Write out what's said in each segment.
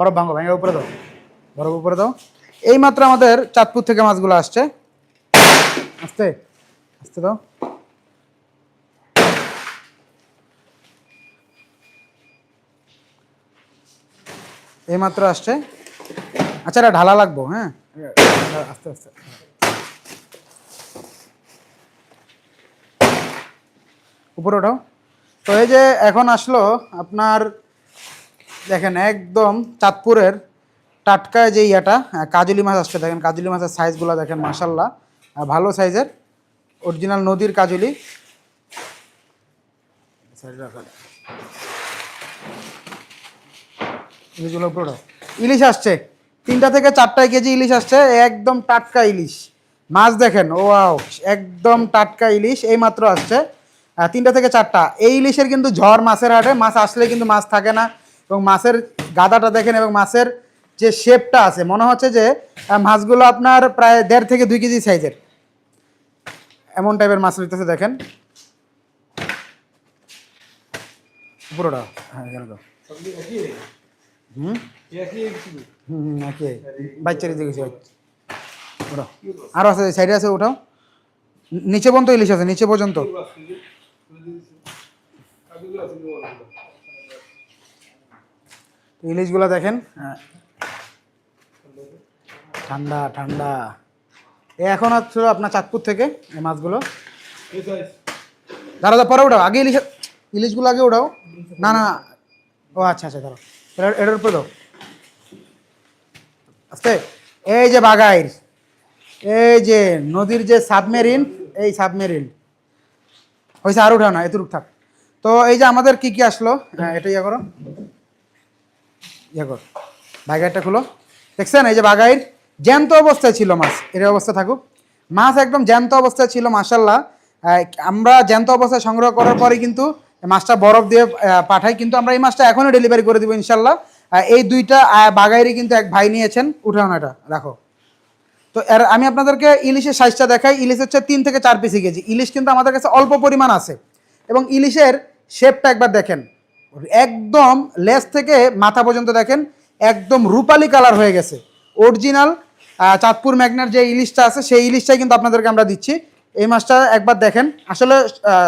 বরফ ভাঙো, ভেঙে উপরে দাও। বরফ উপরে দাও। এই মাত্র আমাদের চাঁদপুর থেকে মাছগুলো আসছে। আস্তে আস্তে দাও। এই মাত্র আসছে। আচ্ছা এটা ঢালা লাগবো হ্যাঁ? আস্তে আস্তে। উপরে ওঠাও। তো এই যে এখন আসলো আপনার দেখেন একদম চাঁদপুরের টাটকা যে ইয়েটা কাজলি মাছ আসছে, দেখেন কাজলি মাছের সাইজগুলো দেখেন মাসাল্লাহ ভালো সাইজের অরিজিনাল নদীর কাজলি। ইলিশ আসছে, তিনটা থেকে চারটায় কেজি ইলিশ আসছে, একদম টাটকা ইলিশ। মাছ দেখেন ও একদম টাটকা ইলিশ এই মাত্র আসছে তিনটা থেকে চারটা। এই ইলিশের কিন্তু ঝড় মাছের হাটে, মাছ আসলে কিন্তু মাছ থাকে না। এবং মাছের গাদাটা দেখেন এবং মাছের যে শেপটা আছে, মনে হচ্ছে যে মাছগুলো আপনার প্রায় দেড় থেকে দুই কেজি সাইজের। এমন টাইপের মাছ রইতেছে, দেখেন। পুরোটা। হ্যাঁ হুম? হুম আরও আছে সাইডে আছে, ওটাও। নিচে পর্যন্ত ইলিশ আছে, নিচে পর্যন্ত। ইলিশগুলো দেখেন। হ্যাঁ। ঠান্ডা ঠান্ডা। এ এখন হচ্ছে আপনার চাঁদপুর থেকে এই মাছগুলো। দাঁড়া দাঁড়া পরে উঠাও। আগে ইলিশ ইলিশগুলো আগে উঠাও। না না ও আচ্ছা আচ্ছা দাঁড়াও। এটা- এটার উপরে দাও। আস্তে। এই যে বাগাইর এই যে নদীর যে সাবমেরিন এই সাবমেরিন। হয়েছে আর উঠাও না এতটুক থাক। তো এই যে আমাদের কি কি আসলো? হ্যাঁ এটা ইয়ে করো। ইয়ে করো। বাগাইরটা খুলো। দেখছেন এই যে বাগাইর জ্যান্ত অবস্থায় ছিল মাছ। এর অবস্থা থাকুক। মাছ একদম জ্যান্ত অবস্থায় ছিল মাসাল্লাহ আমরা জ্যান্ত অবস্থায় সংগ্রহ করার পরে কিন্তু মাছটা বরফ দিয়ে পাঠাই। কিন্তু আমরা এই মাছটা এখনই ডেলিভারি করে দিব ইনশাল্লাহ এই দুইটা আহ, বাগাইরই কিন্তু এক ভাই নিয়েছেন। এটা রাখো। তো এর আমি আপনাদেরকে ইলিশের সাইজটা দেখাই। ইলিশ হচ্ছে তিন থেকে চার পিসি কেজি। ইলিশ কিন্তু আমাদের কাছে অল্প পরিমাণ আছে। এবং ইলিশের শেপটা একবার দেখেন। একদম লেস থেকে মাথা পর্যন্ত দেখেন, একদম রূপালি কালার হয়ে গেছে। অরিজিনাল চাঁদপুর ম্যাগনার যে ইলিশটা আছে, সেই ইলিশটাই কিন্তু আপনাদেরকে আমরা দিচ্ছি। এই মাছটা একবার দেখেন, আসলে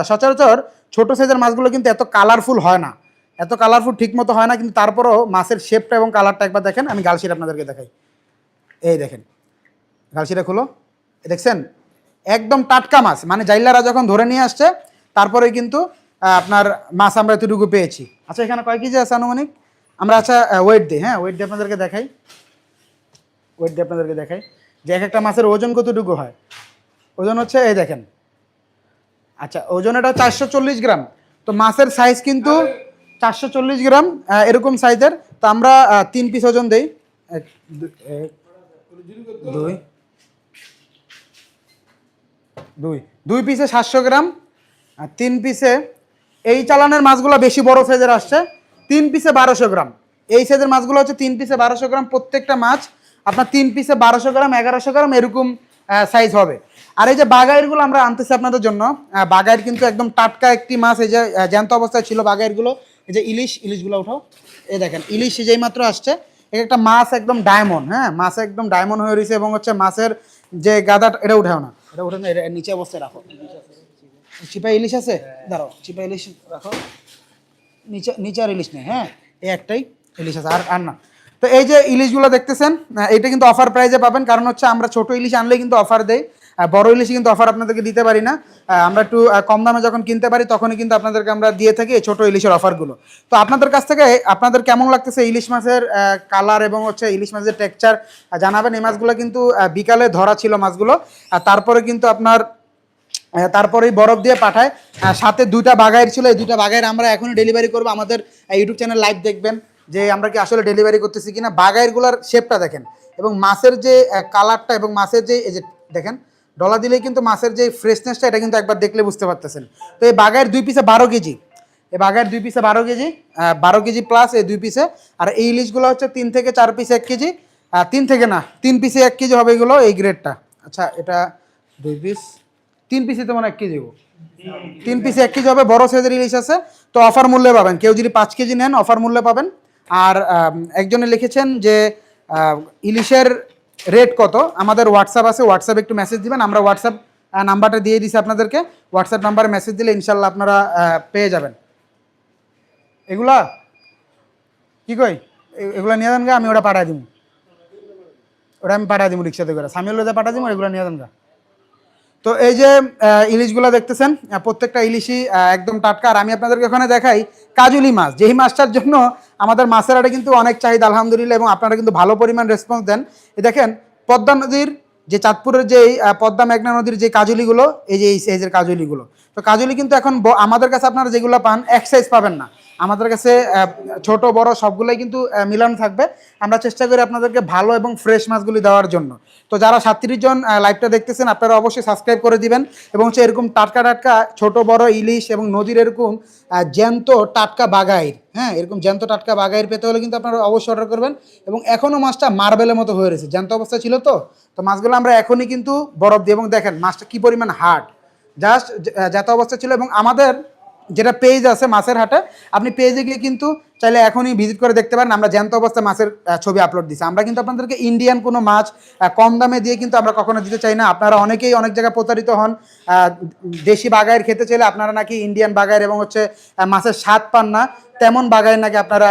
সচরাচর ছোট সাইজের মাছগুলো কিন্তু এত কালারফুল হয় না। এত কালারফুল ঠিক মতো হয় না, কিন্তু তারপরও মাছের শেপটা এবং কালারটা একবার দেখেন, আমি গালশিট আপনাদেরকে দেখাই। এই দেখেন গালসিটা খুলো। দেখছেন? একদম টাটকা মাছ মানে জাইলারা যখন ধরে নিয়ে আসছে, তারপরে কিন্তু আপনার মাছ আমরা এতটুকু পেয়েছি। আচ্ছা এখানে কয় কেজি আছে আনুমানিক? আমরা আচ্ছা ওয়েট দিই হ্যাঁ ওয়েট দিয়ে আপনাদেরকে দেখাই। ওয়েট দিয়ে আপনাদেরকে দেখাই। যে এক একটা মাছের ওজন কতটুকু হয়? ওজন হচ্ছে, এই দেখেন। আচ্ছা ওজন এটা চারশো চল্লিশ গ্রাম। তো মাছের সাইজ কিন্তু চারশো চল্লিশ গ্রাম এরকম সাইজের তো আমরা তিন পিস ওজন দেই। দুই দুই। দুই পিসে সাতশো গ্রাম, আর তিন পিসে এই চালানের মাছগুলো বেশি বড় সাইজের আসছে, তিন পিসে বারোশো গ্রাম। এই সাইজের মাছগুলো হচ্ছে তিন পিসে বারোশো গ্রাম, প্রত্যেকটা মাছ আপনার তিন পিসে বারোশো গ্রাম, এগারোশো গ্রাম এরকম সাইজ হবে। আর এই যে বাগাইরগুলো আমরা আনতেছি আপনাদের জন্য বাগাইর কিন্তু একদম টাটকা একটি মাছ, এই যে জ্যান্ত অবস্থায় ছিল বাগাইরগুলো এই যে ইলিশ, ইলিশগুলো উঠাও। এই দেখেন, ইলিশ যেই মাত্র আসছে। এক একটা মাছ একদম ডায়মন্ড হ্যাঁ? মাছ একদম ডায়মন্ড হয়ে রয়েছে এবং হচ্ছে মাছের যে গাদা এটা উঠাও না। এটা উঠে না, এটা নিচে অবস্থায় রাখো। চিপা ইলিশ আছে? দাঁড়াও চিপা ইলিশ রাখো। নিচে নিচে আর ইলিশ নেই হ্যাঁ? এই একটাই ইলিশ আছে, আর আর না। তো এই যে ইলিশগুলো দেখতেছেন এটা কিন্তু অফার প্রাইজে পাবেন, কারণ হচ্ছে আমরা ছোট ইলিশ আনলে কিন্তু অফার দেই। বড় ইলিশ কিন্তু অফার আপনাদেরকে দিতে পারি না। আমরা একটু কম দামে যখন কিনতে পারি, তখনই কিন্তু আপনাদেরকে আমরা দিয়ে থাকি এই ছোট ইলিশের অফারগুলো তো আপনাদের কাছ থেকে, আপনাদের কেমন লাগতেছে ইলিশ মাছের কালার এবং হচ্ছে ইলিশ মাছের টেক্সচার জানাবেন, এই মাছগুলো কিন্তু বিকালে ধরা ছিল মাছগুলো। আর তারপরে কিন্তু আপনার আহ, তারপরেই বরফ দিয়ে পাঠায়। সাথে দুইটা বাগাইর ছিল। এই দুইটা বাগাইর আমরা এখনই ডেলিভারি করব। আমাদের ইউটিউব চ্যানেল লাইভ দেখবেন যে আমরা কি আসলে ডেলিভারি করতেছি কিনা। বাগাইরগুলোর শেপটা দেখেন। এবং মাছের যে কালারটা এবং মাছের যে এই যে দেখেন ডলা দিলেই কিন্তু মাছের যে ফ্রেশনেসটা এটা কিন্তু একবার দেখলে বুঝতে পারতেছেন। তো এই বাগাইয়ের দুই পিসে বারো কেজি। এই বাগাইয়ের দুই পিসে বারো কেজি বারো কেজি প্লাস এই দুই পিসে আর এই ইলিশগুলো হচ্ছে তিন থেকে চার পিস এক কেজি। তিন থেকে না তিন পিসে এক কেজি হবে এগুলো এই গ্রেডটা আচ্ছা এটা দুই পিস তিন পিসে তো মানে এক কেজি তিন পিসে এক কেজি হবে, বড় সাইজের ইলিশ আছে। তো অফার মূল্যে পাবেন। কেউ যদি পাঁচ কেজি নেন অফার মূল্যে পাবেন। আর একজনে লিখেছেন যে ইলিশের রেট কত? আমাদের হোয়াটসঅ্যাপ আছে হোয়াটসঅ্যাপ একটু মেসেজ দিবেন। আমরা হোয়াটসঅ্যাপ নাম্বারটা দিয়ে দিছি আপনাদেরকে। হোয়াটসঅ্যাপ নাম্বারে মেসেজ দিলে ইনশাল্লাহ আপনারা পেয়ে যাবেন। এগুলা? কি কই? এগুলা নিয়ে যান গা, আমি ওটা পাঠাই দিব ওটা আমি পাঠাই দিব রিক্সাতে করে। সামিউল পাঠাই দিব এগুলো নিয়ে যান গা। তো এই যে ইলিশগুলো দেখতেছেন প্রত্যেকটা ইলিশই একদম টাটকা। আর আমি আপনাদেরকে ওখানে দেখাই কাজুলি মাছ। যেই মাছটার জন্য আমাদের মাছের আড়ে কিন্তু অনেক চাহিদা, আলহামদুলিল্লাহ, এবং আপনারা কিন্তু ভালো পরিমাণ রেসপন্স দেন। দেখেন, পদ্মা নদীর যে চাঁদপুরের যে পদ্মা মেঘনা নদীর যে কাজুলিগুলো, এই যে এই সাইজের কাজুলিগুলো। তো কাজুলি কিন্তু এখন আমাদের কাছে আপনারা যেগুলো পান, এক সাইজ পাবেন না। আমাদের কাছে ছোট বড় সবগুলোই কিন্তু মিলানো থাকবে আমরা চেষ্টা করি আপনাদেরকে ভালো এবং ফ্রেশ মাছগুলি দেওয়ার জন্য তো যারা সাতত্রিশ জন লাইভটা দেখতেছেন আপনারা অবশ্যই সাবস্ক্রাইব করে দিবেন এবং হচ্ছে এরকম টাটকা টাটকা ছোট বড় ইলিশ এবং নদীর এরকম জ্যান্ত টাটকা বাগাইর হ্যাঁ এরকম জ্যান্ত টাটকা বাগাইর পেতে হলে কিন্তু আপনারা অবশ্যই অর্ডার করবেন এবং এখনও মাছটা মার্বেলের মতো হয়ে রয়েছে জ্যান্ত অবস্থা ছিল তো তো মাছগুলো আমরা এখনই কিন্তু বরফ দিই এবং দেখেন মাছটা কী পরিমাণ হার্ড জাস্ট যাতে অবস্থা ছিল এবং আমাদের যেটা পেজ আছে মাছের হাটে আপনি পেজে গিয়ে কিন্তু চাইলে এখনই ভিজিট করে দেখতে পারেন। আমরা জ্যান্ত অবস্থায় মাছের ছবি আপলোড দিচ্ছি আমরা কিন্তু আপনাদেরকে ইন্ডিয়ান কোনো মাছ কম দামে দিয়ে কিন্তু আমরা কখনো দিতে চাই না। আপনারা অনেকেই অনেক জায়গায় প্রতারিত হন। দেশি বাগায়ের খেতে চাইলে আপনারা নাকি ইন্ডিয়ান বাগায়ের এবং হচ্ছে মাছের স্বাদ পান না। তেমন বাগায়ের নাকি আপনারা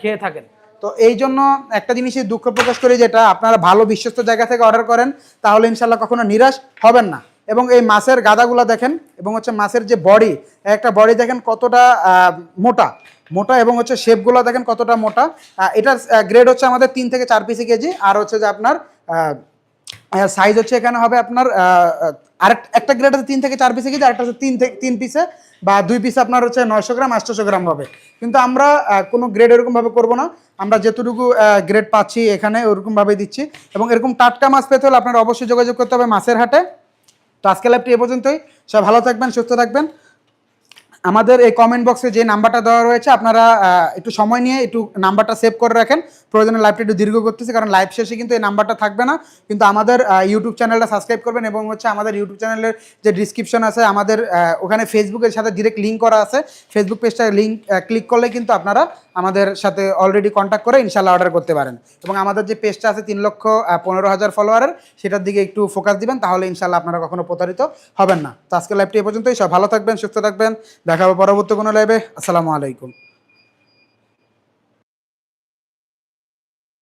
খেয়ে থাকেন। তো এই জন্য একটা জিনিসই দুঃখ প্রকাশ করি যেটা আপনারা ভালো বিশ্বস্ত জায়গা থেকে অর্ডার করেন তাহলে ইনশাল্লাহ কখনো নিরাশ হবেন না। এবং এই মাছের গাদাগুলো দেখেন, এবং হচ্ছে মাছের যে বডি, একটা বডি দেখেন কতটা মোটা। মোটা এবং হচ্ছে শেপগুলো দেখেন কতটা মোটা। এটার গ্রেড হচ্ছে আমাদের তিন থেকে চার পিসি কেজি, আর হচ্ছে যে আপনার সাইজ হচ্ছে এখানে হবে আপনার আরেক, একটা গ্রেড আছে তিন থেকে চার পিসে কেজি, আরেকটা হচ্ছে তিন থেকে, তিন পিসে, বা দুই পিসে আপনার হচ্ছে নয়শো গ্রাম আটশোশো গ্রাম হবে। কিন্তু আমরা কোনো গ্রেড এরকমভাবে করব না। আমরা যেতটুকু গ্রেড পাচ্ছি এখানে ওরকমভাবে দিচ্ছি। এবং এরকম টাটকা মাছ পেতে হলে আপনারা অবশ্যই যোগাযোগ করতে হবে মাছের হাটে। তো আজকে লাইভটি এ পর্যন্তই। সবাই ভালো থাকবেন সুস্থ থাকবেন। আমাদের এই কমেন্ট বক্সে যে নাম্বারটা দেওয়া রয়েছে, আপনারা একটু সময় নিয়ে একটু নাম্বারটা সেভ করে রাখেন। প্রয়োজনে লাইভটা একটু দীর্ঘ করতেছে, কারণ লাইভ শেষে কিন্তু এই নাম্বারটা থাকবে না। কিন্তু আমাদের ইউটিউব চ্যানেলটা সাবস্ক্রাইব করবেন এবং হচ্ছে আমাদের ইউটিউব চ্যানেলের যে ডিসক্রিপশন আছে, আমাদের ওখানে ফেসবুকের সাথে ডিরেক্ট লিঙ্ক করা আছে। ফেসবুক পেজটা লিঙ্ক ক্লিক করলে কিন্তু আপনারা আমাদের সাথে অলরেডি কন্ট্যাক্ট করে ইনশাল্লাহ অর্ডার করতে পারেন। এবং আমাদের যে পেজটা আছে তিন লক্ষ পনেরো হাজার ফলোয়ারের সেটার দিকে একটু ফোকাস দিবেন, তাহলে ইনশাল্লাহ আপনারা কখনো প্রতারিত হবেন না। তো আজকে লাইভটি এ পর্যন্তই সব ভালো থাকবেন, সুস্থ থাকবেন। দেখা হবে পরবর্তী কোনো লাইভে আসসালামু আলাইকুম।